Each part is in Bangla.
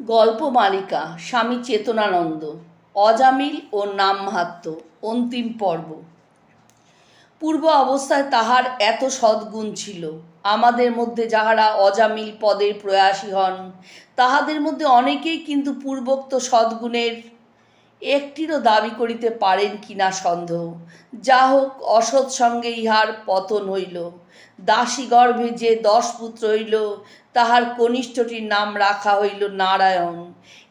গল্প মালিকা, স্বামী চেতনানন্দ, অজামিল ও নাম মাহাত্ম, অন্তিম পর্ব। পূর্ব অবস্থায় তাহার এত সদ্গুণ ছিল, আমাদের মধ্যে যাহারা অজামিল পদের প্রয়াসী হন, তাহাদের মধ্যে অনেকেই কিন্তু পূর্বোক্ত সদ্গুণের একটিরও দাবি করিতে পারেন কিনা সন্দেহ। যা হোক অসৎ সঙ্গে ইহার পতন হইল, দাসী গর্ভে যে দশ পুত্র হইল তাহার কনিষ্ঠটির নাম রাখা হইল নারায়ণ।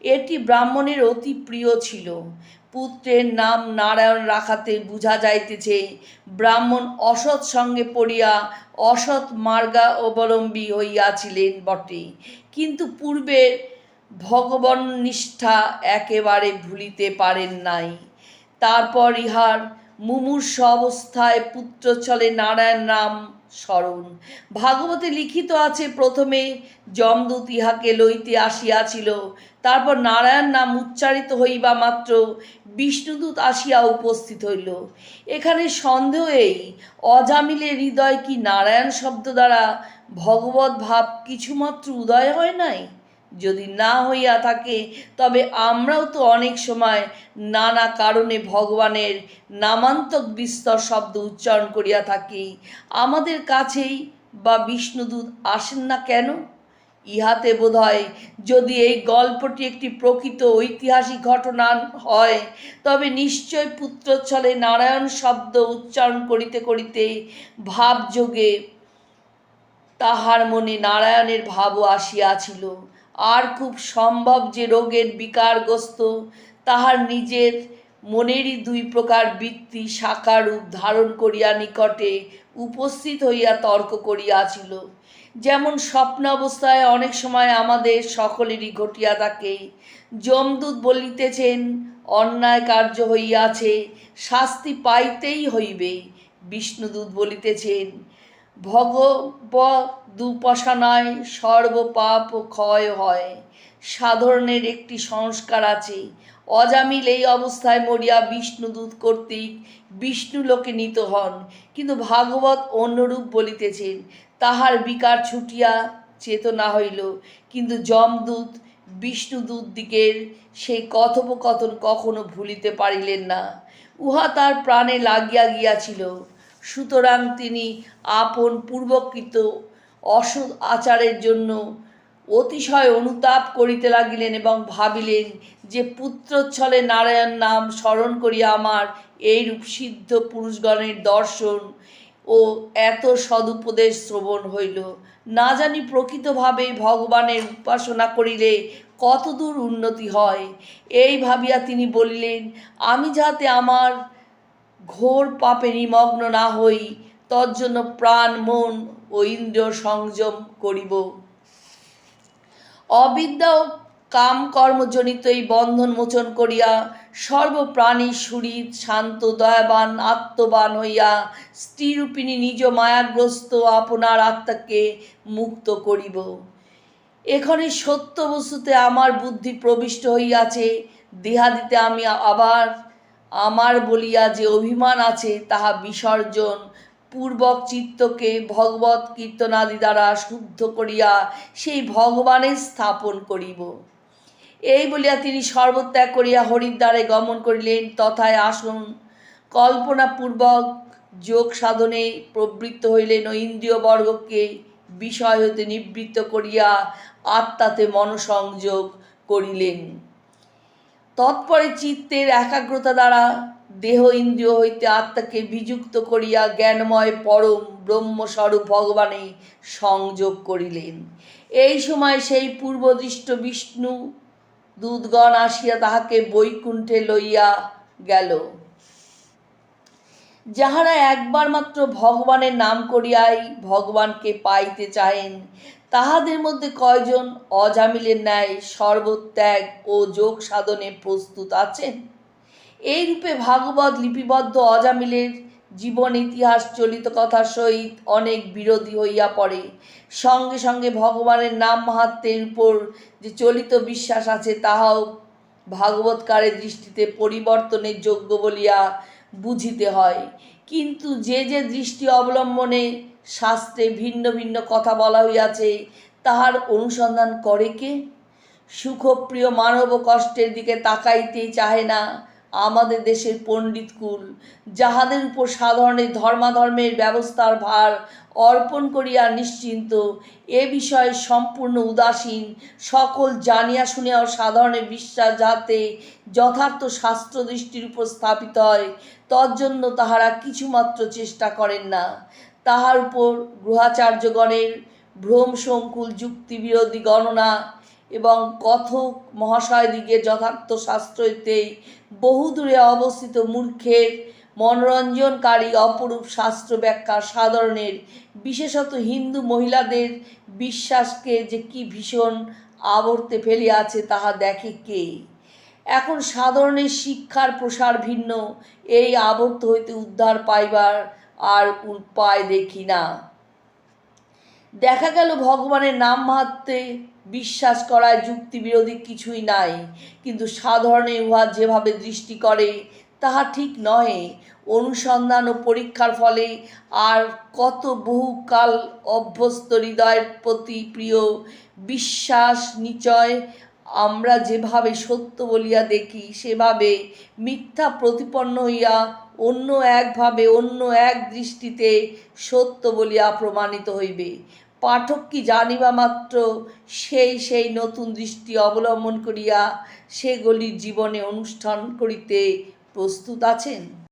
এটি ব্রাহ্মণের অতি প্রিয় ছিল। পুত্রের নাম নারায়ণ রাখাতে বুঝা যাইতেছে, ব্রাহ্মণ অসৎ সঙ্গে পড়িয়া অসৎ মার্গা অবলম্বী হইয়াছিলেন বটে। কিন্তু পূর্বে ভগবান নিষ্ঠা একেবারে ভুলিতে পারেন নাই। তারপর ইহার মুমূর্ষ অবস্থায় পুত্র চলে নারায়ণ নাম স্মরণ ভাগবতে লিখিত আছে, প্রথমে যমদূত ইহাকে লইতে আসিয়াছিল, তারপর নারায়ণ নাম উচ্চারিত হইবা মাত্র বিষ্ণুদূত আসিয়া উপস্থিত হইল। এখানে সন্দেহ এই অজামিলের হৃদয় কি নারায়ণ শব্দ দ্বারা ভগবত ভাব কিছুমাত্র উদয় হয় নাই? যদি না হইয়া থাকে, তবে আমরাও তো অনেক সময় নানা কারণে ভগবানের নামান্তক বিস্তর শব্দ উচ্চারণ করিয়া থাকি। আমাদের কাছেই বা বিষ্ণুদূত আসেন না কেন? ইহাতে বোধহয় যদি এই গল্পটি একটি প্রকৃত ঐতিহাসিক ঘটনা হয়, তবে নিশ্চয় পুত্রচ্ছলে নারায়ণ শব্দ উচ্চারণ করিতে করিতে ভাবযোগে তাহার মনে নারায়ণের ভাবও আসিয়াছিল। আর খুব সম্ভব যে রোগের বিকারগ্রস্ত, তাহার নিজের মনেরই দুই প্রকার বৃত্তি শাখা রূপ ধারণ করিয়া নিকটে উপস্থিত হইয়া তর্ক করিয়াছিল। যেমন স্বপ্ন অবস্থায় অনেক সময় আমাদের সকলেরই ঘটিয়া থাকে, যমদূত বলিতেছেন, অন্যায় কার্য হইয়াছে, শাস্তি পাইতেই হইবে। বিষ্ণুদূত বলিতেছেন ভগবদুপাসনায় সর্বপাপ ক্ষয় হয়। সাধারণের একটি সংস্কার আছে। অজামিল এই অবস্থায় মরিয়া বিষ্ণুদূত কর্তৃক বিষ্ণু লোকে নিত হন। কিন্তু ভাগবত অন্যরূপ বলিতেছেন, তাহার বিকার ছুটিয়া চেতনা হইল। কিন্তু যমদূত বিষ্ণুদূত দিকের সেই কথোপকথন কখনো ভুলিতে পারিলেন না। উহা তার প্রাণে লাগিয়া গিয়াছিল। সুতরাং তিনি আপন পূর্বকৃত অসৎ আচারের জন্য অতিশয় অনুতাপ করিতে লাগিলেন এবং ভাবিলেন যে পুত্রচ্ছলে নারায়ণ নাম স্মরণ করিয়া আমার এইরূপ সিদ্ধ পুরুষগণের দর্শন ও এত সদুপদেশ শ্রবণ হইল। না জানি প্রকৃতভাবে ভগবানের উপাসনা করিলে কতদূর উন্নতি হয়। এই ভাবিয়া তিনি বলিলেন, আমি যাতে আমার ঘোর পাপে নিমগ্ন না হই, তজ্জন্য প্রাণ, মন ও ইন্দ্রিয় সংযম করিব। অবিদ্যা ও কাম কর্মজনিত এই বন্ধন মোচন করিয়া সর্বপ্রাণী সুরিত, শান্ত, দয়াবান, আত্মবান হইয়া স্ত্রীরূপিণী নিজ মায়াগ্রস্ত আপনার আত্মাকে মুক্ত করিব। এখানে সত্য বস্তুতে আমার বুদ্ধি প্রবিষ্ট হইয়াছে, দেহাদিতে আমি আবার আমার বলিয়া যে অভিমান আছে, তাহা বিসর্জন পূর্বক চিত্তকে ভগবত কীর্তনাদি দ্বারা শুদ্ধ করিয়া সেই ভগবানের স্থাপন করিব। এই বলিয়া তিনি সর্বত্যাগ করিয়া হরিদ্বারে গমন করিলেন, তথায় আসন, কল্পনাপূর্বক যোগ সাধনে প্রবৃত্ত হইলেন ও ইন্দ্রিয়বর্গকে বিষয় হতে নিবৃত্ত করিয়া আত্মাতে মনসংযোগ করিলেন। তৎপরে চিত্তের একাগ্রতা দ্বারা দেহ ইন্দ্রিয় হইতে আত্মাকে বিযুক্ত করিয়া জ্ঞানময় পরম ব্রহ্মস্বরূপ ভগবানে সংযোগ করিলেন। এই সময় সেই পূর্বদৃষ্ট বিষ্ণু দুধগণ আসিয়া তাহাকে বৈকুণ্ঠে লইয়া গেল। যাহারা একবার মাত্র ভগবানের নাম করিয়াই ভগবানকে পাইতে চাহেন তাহাদের মধ্যে কয়জন অজামিলের ন্যায় সর্বত্যাগ ও যোগ সাধনে প্রস্তুত আছেন? এই রূপে ভাগবত লিপিবদ্ধ অজামিলের জীবন ইতিহাস চলিত কথার সহিত অনেক বিরোধী হইয়া পড়ে। সঙ্গে সঙ্গে ভগবানের নাম মাহাত্মের উপর যে চলিত বিশ্বাস আছে, তাহাও ভাগবতকারের দৃষ্টিতে পরিবর্তনের যোগ্য বলিয়া বুঝিতে হয়। কিন্তু যে যে দৃষ্টি অবলম্বনে শাস্ত্রে ভিন্ন ভিন্ন কথা বলা হইয়াছে। তাহার অনুসন্ধান করে কে? সুখপ্রিয় মানব কষ্টের দিকে তাকাইতেই চাহে না আমাদের দেশের পণ্ডিতকুল যাহাদের উপর সাধারণের ধর্মাধর্মের ব্যবস্থার ভার অর্পণ করিয়া নিশ্চিন্ত। এ বিষয়ে সম্পূর্ণ উদাসীন, সকল জানিয়া শুনিয়াও সাধারণের বিশ্বাস যাতে যথার্থ শাস্ত্র দৃষ্টির উপর স্থাপিত হয়, তজ্জন্য তাহারা কিছুমাত্র চেষ্টা করেন না। তাহার উপর গ্রহাচার্যগণের ভ্রম সংকুল যুক্তিবিরোধী গণনা এবং কথক মহাশয়দিগে যথার্থ শাস্ত্র হইতে বহুদূরে অবস্থিত মূর্খের মনোরঞ্জনকারী অপরূপ শাস্ত্র ব্যাখ্যা সাধারণের, বিশেষত হিন্দু মহিলাদের বিশ্বাসকে যে কি ভীষণ আবর্তে ফেলিয়াছে তাহা দেখে কে? এখন সাধারণের শিক্ষার প্রসার ভিন্ন, এই আবর্ত হইতে উদ্ধার পাইবার আর উপায় দেখি না। দেখা গেল ভগবানের নাম মাহাত্মে বিশ্বাস করায় যুক্তি বিরোধী কিছুই নাই। কিন্তু সাধারণে উহা যেভাবে দৃষ্টি করে, তাহা ঠিক নহে। অনুসন্ধান ও পরীক্ষার ফলে আর কত বহুকাল অভ্যস্ত হৃদয়ের প্রতি প্রিয় বিশ্বাস নিচয়, আমরা যেভাবে সত্য বলিয়া দেখি, সেভাবে মিথ্যা প্রতিপন্ন হইয়া অন্য একভাবে, অন্য এক দৃষ্টিতে সত্য বলিয়া প্রমাণিত হইবে। পাঠক কি জানিবা মাত্র, সেই সেই নতুন দৃষ্টি অবলম্বন করিয়া সেগুলির জীবনে অনুষ্ঠান করিতে প্রস্তুত আছেন?